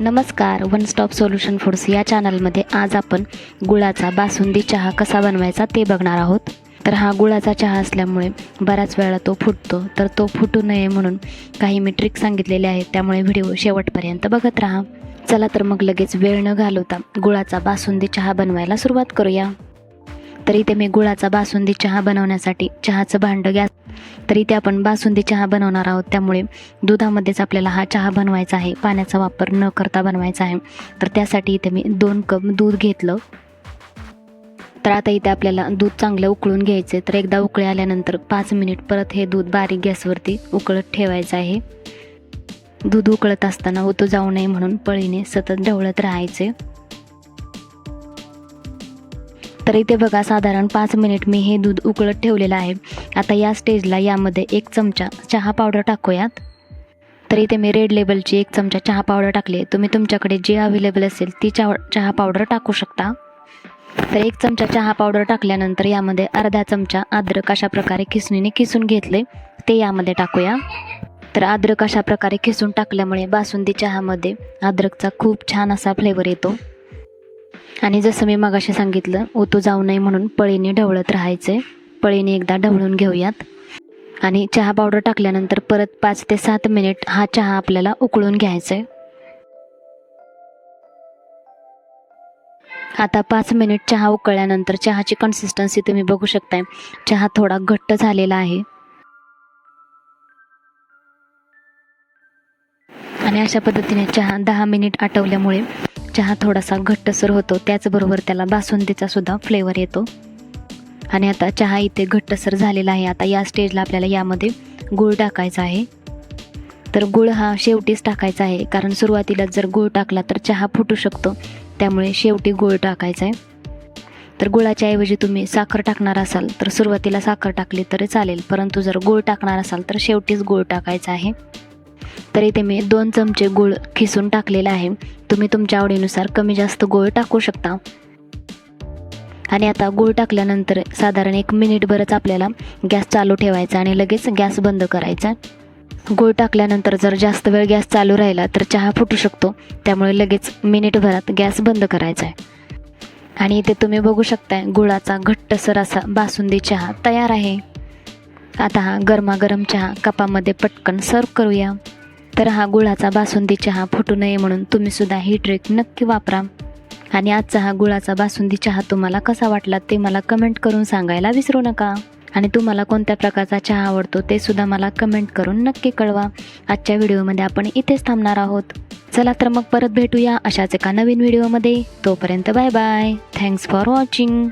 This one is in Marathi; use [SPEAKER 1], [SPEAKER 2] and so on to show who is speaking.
[SPEAKER 1] नमस्कार वन स्टॉप सोल्युशन फूड्स या चॅनलमध्ये आज आपण गुळाचा बासुंदी चहा कसा बनवायचा ते बघणार आहोत. तर हा गुळाचा चहा असल्यामुळे बऱ्याच वेळा तो फुटतो तर तो फुटू नये म्हणून काही मी ट्रिक सांगितलेले आहेत त्यामुळे व्हिडिओ शेवटपर्यंत बघत राहा. चला तर मग लगेच वेळ न घालवता गुळाचा बासुंदी चहा बनवायला सुरुवात करूया. तर इथे मी गुळाचा बासुंदी चहा बनवण्यासाठी चहाचं भांडं गॅस तर इथे आपण बासुंदी चहा बनवणार आहोत. त्यामुळे दुधामध्येच आपल्याला हा चहा बनवायचा आहे. पाण्याचा वापर न करता बनवायचा आहे. तर त्यासाठी इथे मी दोन कप दूध घेतलं. तर आता इथे आपल्याला दूध चांगलं उकळून घ्यायचं तर एकदा उकळी आल्यानंतर पाच मिनिट परत हे दूध बारीक गॅसवरती उकळत ठेवायचं आहे. दूध उकळत असताना ओतो जाऊ नये म्हणून पळीने सतत ढवळत राहायचे तर इथे बघा साधारण पाच मिनिट मी हे दूध उकळत ठेवलेलं आहे. आता या स्टेजला यामध्ये एक चमचा चहा पावडर टाकूयात. तर इथे मी रेड लेबलची एक चमचा चहा पावडर टाकली तुम्ही तुमच्याकडे जे अवेलेबल असेल ती चहा चहा पावडर टाकू शकता. तर एक चमचा चहा पावडर टाकल्यानंतर यामध्ये अर्धा चमचा अद्रक अशा प्रकारे खिसणीने खिसून घेतले. ते यामध्ये टाकूया. तर अद्रक अशा प्रकारे खिसून टाकल्यामुळे बासुंदी चहामध्ये अद्रकचा खूप छान असा फ्लेवर येतो. आणि जसं मी मगाशी सांगितलं ओतू जाऊ नये म्हणून पळीने ढवळत राहायचे. पळीने एकदा ढवळून घेऊयात. आणि चहा पावडर टाकल्यानंतर परत पाच ते सात मिनिट हा चहा आपल्याला उकळून घ्यायचा. आहे आता पाच मिनिट चहा उकळल्यानंतर चहाची कन्सिस्टन्सी तुम्ही बघू शकताय. चहा थोडा घट्ट झालेला आहे. आणि अशा पद्धतीने चहा दहा मिनिट आटवल्यामुळे चहा थोडासा घट्टसर होतो त्याचबरोबर त्याला बासुंदीचा सुद्धा फ्लेवर येतो. आणि आता चहा इथे घट्टसर झालेला आहे. आता या स्टेजला आपल्याला यामध्ये गूळ टाकायचा आहे. तर गूळ हा शेवटीच टाकायचा आहे. कारण सुरुवातीला जर गूळ टाकला तर चहा फुटू शकतो. त्यामुळे शेवटी गूळ टाकायचा आहे. तर गुळाच्या ऐवजी तुम्ही साखर टाकणार असाल तर सुरुवातीला साखर टाकली तरी चालेल. परंतु जर गूळ टाकणार असाल तर शेवटीच गूळ टाकायचा आहे. तर इथे मी दोन चमचे गूळ खिसून टाकलेला आहे. तुम्ही तुमच्या आवडीनुसार कमी जास्त गूळ टाकू शकता. आणि आता गूळ टाकल्यानंतर साधारण एक मिनिटभरच आपल्याला गॅस चालू ठेवायचा आणि लगेच गॅस बंद करायचा. गूळ टाकल्यानंतर जर जास्त वेळ गॅस चालू राहिला तर चहा फुटू शकतो. त्यामुळे लगेच मिनिटभरात गॅस बंद करायचा आहे. आणि इथे तुम्ही बघू शकताय गुळाचा घट्टसर असा बासुंदी चहा तयार आहे. आता हा गरमागरम चहा कपामध्ये पटकन सर्व करूया. तर हा गुळाचा बासुंदी चहा फुटू नये म्हणून तुम्ही सुद्धा ही ट्रिक नक्की वापरा. आणि आजचा हा गुळाचा बासुंदी चहा तुम्हाला कसा वाटला ते मला कमेंट करून सांगायला विसरू नका. आणि तुम्हाला कोणत्या प्रकारचा चहा आवडतो ते सुद्धा मला कमेंट करून नक्की कळवा. आजच्या व्हिडिओमध्ये आपण इथेच थांबणार आहोत. चला तर मग परत भेटूया अशाच एका नवीन व्हिडिओमध्ये. तोपर्यंत bye bye thanks for watching